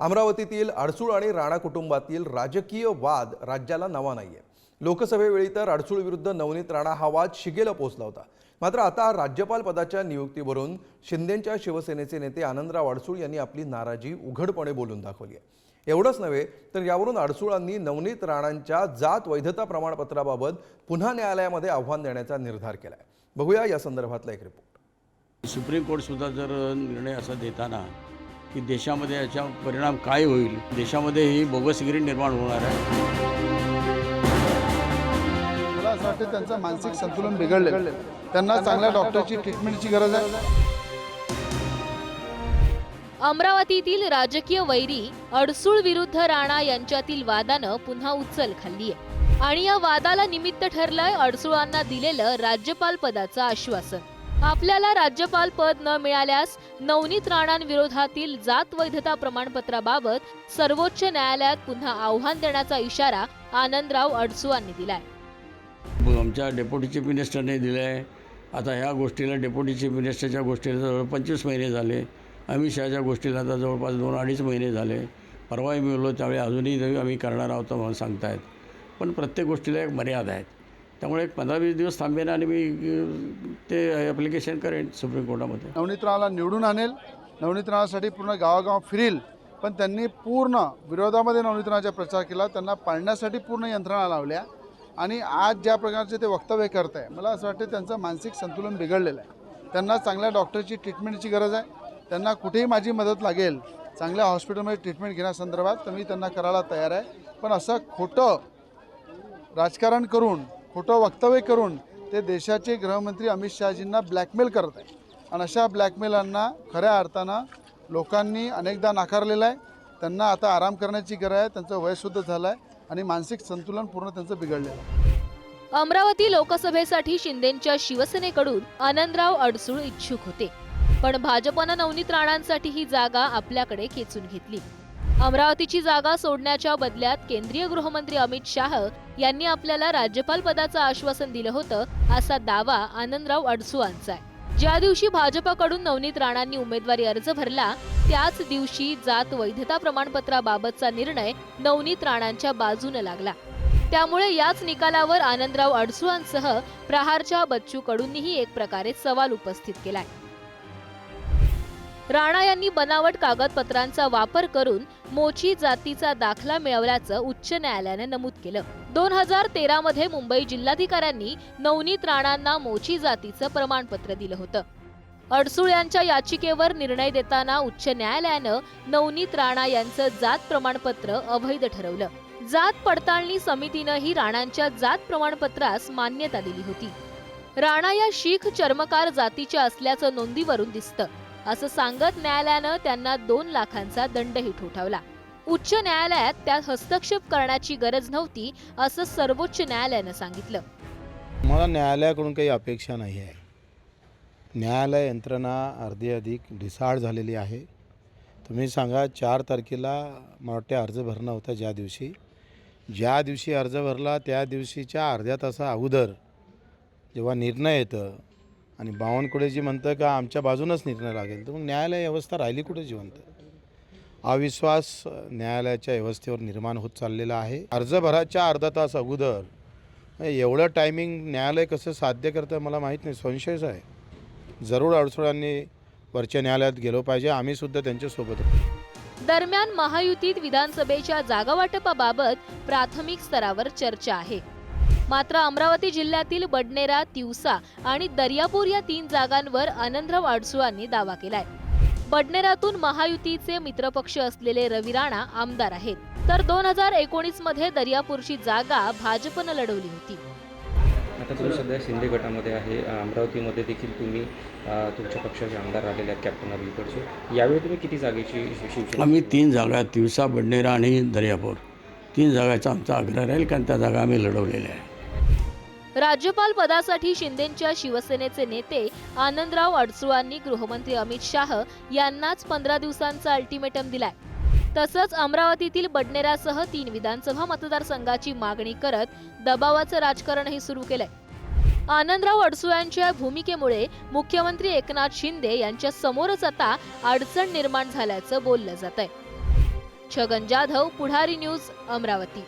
अमरावतीतील अडसूळ आणि राणा कुटुंबातील राजकीय वाद राज्याला नवा नाही आहे लोकसभेवेळी तर अडसूळ विरुद्ध नवनीत राणा हा वाद शिगेला पोहोचला होता. मात्र आता राज्यपाल पदाच्या नियुक्तीवरून शिंदेच्या शिवसेनेचे नेते आनंदराव अडसूळ यांनी आपली नाराजी उघडपणे बोलून दाखवली आहे. एवढंच नव्हे तर यावरून अडसूळांनी नवनीत राणांच्या जात वैधता प्रमाणपत्राबाबत पुन्हा न्यायालयामध्ये आव्हान देण्याचा निर्धार केला आहे बघूया या संदर्भातला एक रिपोर्ट सुप्रीम कोर्टसुद्धा जर निर्णय असा देताना की देशामध्ये याचा परिणाम काय होईल? देशामध्ये ही बोगसगिरी निर्माण होणार आहे. मला असं वाटतं त्यांचं मानसिक संतुलन बिघडले त्यांना चांगल्या डॉक्टरची ट्रीटमेंटची गरज आहे. अमरावतीतील राजकीय वैरी अडसूळ विरुद्ध राणा यांच्यातील वादानं पुन्हा उचल खाल्लीय. आणि या वादाला निमित्त ठरलंय अडसूळांना दिलेलं राज्यपाल पदाचं आश्वासन. आपल्याला राज्यपाल पद न मिळाल्यास नवनीत राणांविरोधातील जात वैधता प्रमाणपत्राबाबत सर्वोच्च न्यायालयात पुन्हा आव्हान देण्याचा इशारा आनंदराव अडसुवांनी दिलाय. आमच्या डेप्युटी चीफ मिनिस्टरने दिलं आहे आता ह्या गोष्टीला डेप्युटी चीफ मिनिस्टरच्या गोष्टीला जवळ पंचवीस महिने झाले. अमित शहाच्या गोष्टीला आता जवळपास दोन अडीच महिने झाले. परवाही मिळलो त्यावेळी अजूनही आम्ही करणार आहोत म्हणून सांगतायत. पण प्रत्येक गोष्टीला एक मर्यादा आहेत त्यामुळे एक पंधरा वीस दिवस थांबेन आणि मी ते ॲप्लिकेशन करेन सुप्रीम कोर्टामध्ये. नवनीत निवडून आणेल. नवनीत पूर्ण गावागाव फिरील. पण त्यांनी पूर्ण विरोधामध्ये नवनीत प्रचार केला. त्यांना पाळण्यासाठी पूर्ण यंत्रणा लावल्या. आणि आज ज्या प्रकारचे ते वक्तव्य करत आहे मला असं वाटतं त्यांचं मानसिक संतुलन बिघडलेलं आहे. त्यांना चांगल्या डॉक्टरची ट्रीटमेंटची गरज आहे. त्यांना कुठेही माझी मदत लागेल चांगल्या हॉस्पिटलमध्ये ट्रीटमेंट घेण्यासंदर्भात तर मी त्यांना करायला तयार आहे. पण असं खोटं राजकारण करून खोटं वक्तव्य करून ते देशाचे गृहमंत्री अमित शहाजींना ब्लॅकमेल करत आहे आणि अशा ब्लॅकमेलांना खऱ्या अर्थानं लोकांनी अनेकदा नाकारलेलं आहे. त्यांना आता आराम करण्याची गरज आहे. त्यांचं वयसुद्ध झालं आहे आणि मानसिक संतुलन पूर्ण त्यांचं बिघडलेलं आहे. अमरावती लोकसभेसाठी शिंदेच्या शिवसेनेकडून आनंदराव अडसूळ इच्छुक होते. पण भाजपनं नवनीत राणांसाठी ही जागा आपल्याकडे खेचून घेतली. अमरावतीची जागा सोडण्याच्या बदल्यात केंद्रीय गृहमंत्री अमित शाह यांनी आपल्याला राज्यपाल पदाचं आश्वासन दिलं होतं असा दावा आनंदराव अडसुआंचा आहे. ज्या दिवशी भाजपकडून नवनीत राणांनी उमेदवारी अर्ज भरला त्याच दिवशी जात वैधता प्रमाणपत्राबाबतचा निर्णय नवनीत राणांच्या बाजूने लागला. त्यामुळे याच निकालावर आनंदराव अडसूळांसह प्रहारच्या बच्चू कडूंनीही एक प्रकारे सवाल उपस्थित केलाय. राणा यांनी बनावट कागदपत्रांचा वापर करून मोची जातीचा दाखला मिळवल्याचं उच्च न्यायालयानं नमूद केलं. दोन हजार तेरामध्ये मुंबई जिल्हाधिकाऱ्यांनी नवनीत राणांना मोची जातीचं प्रमाणपत्र दिलं होतं. अडसूळ यांच्या याचिकेवर निर्णय देताना उच्च न्यायालयानं नवनीत राणा यांचं जात प्रमाणपत्र अवैध ठरवलं. जात पडताळणी समितीनंही राणांच्या जात प्रमाणपत्रास मान्यता दिली होती. राणा या शीख चर्मकार जातीच्या असल्याचं नोंदीवरून दिसतं. असं सांगत न्यायालयानं त्यांना दोन लाखांचा दंडही ठोठावला. उच्च न्यायालयात त्यात हस्तक्षेप करण्याची गरज नव्हती असं सर्वोच्च न्यायालयानं सांगितलं. मला न्यायालयाकडून काही अपेक्षा नाही आहे. न्यायालय यंत्रणा अर्धी अधिक ढिसाळ झालेली आहे. तुम्ही सांगा चार तारखेला मला वाटते अर्ज भरणं होता ज्या दिवशी. ज्या दिवशी अर्ज भरला त्या दिवशीच्या अर्ध्या तासा अगोदर जेव्हा निर्णय येतं आणि बावनकुळेजी म्हणतं का आमच्या बाजूनच निर्णय लागेल तर मग न्यायालय व्यवस्था राहिली कुठे जिवंत? अविश्वास न्यायालयाच्या व्यवस्थेवर निर्माण होत चाललेला आहे. अर्ज भराच्या अर्धा तास अगोदर एवढं टायमिंग न्यायालय कसं साध्य करतं मला माहीत नाही संशयच आहे. जरूर अडचणांनी वरच्या न्यायालयात गेलो पाहिजे आम्ही सुद्धा त्यांच्यासोबत दरम्यान महायुतीत विधानसभेच्या जागावाटपाबाबत प्राथमिक स्तरावर चर्चा आहे. मात्र अमरावती जिल्ह्यातील बडनेरा तिवसा आणि दर्यापूर या तीन जागांवर आनंदराव अडसुळांनी दावा केलाय. बडनेरातून महायुतीचे मित्रपक्ष असलेले रवी राणा आमदार आहेत. तर दोन हजार एकोणीसमध्ये दर्यापूरची जागा भाजपनं लढवली होती. आता तुम्ही सध्या शिंदे गटामध्ये आहे. अमरावतीमध्ये देखील तुम्ही तुमच्या पक्षाचे आमदार राहिलेले आहेत कॅप्टन अभिकडचे यावेळी तुम्ही किती जागेची शिवसेना आम्ही तीन जागा तिवसा बडनेरा आणि दर्यापूर. तीन जागाचा आमचा आग्रह राहील कारण त्या जागा आम्ही लढवलेल्या आहे राज्यपाल पदासाठी शिंदेच्या शिवसेनेचे नेते आनंदराव अडसूळांनी गृहमंत्री अमित शाह यांनाच पंधरा दिवसांचा अल्टिमेटम दिलाय. तसंच अमरावतीतील बडनेरासह तीन विधानसभा मतदारसंघाची मागणी करत दबावाचं राजकारणही सुरू केलंय. आनंदराव अडसुळांच्या भूमिकेमुळे मुख्यमंत्री एकनाथ शिंदे यांच्या समोरच आता अडचण निर्माण झाल्याचं बोललं जात आहे छगन जाधव पुढारी न्यूज अमरावती.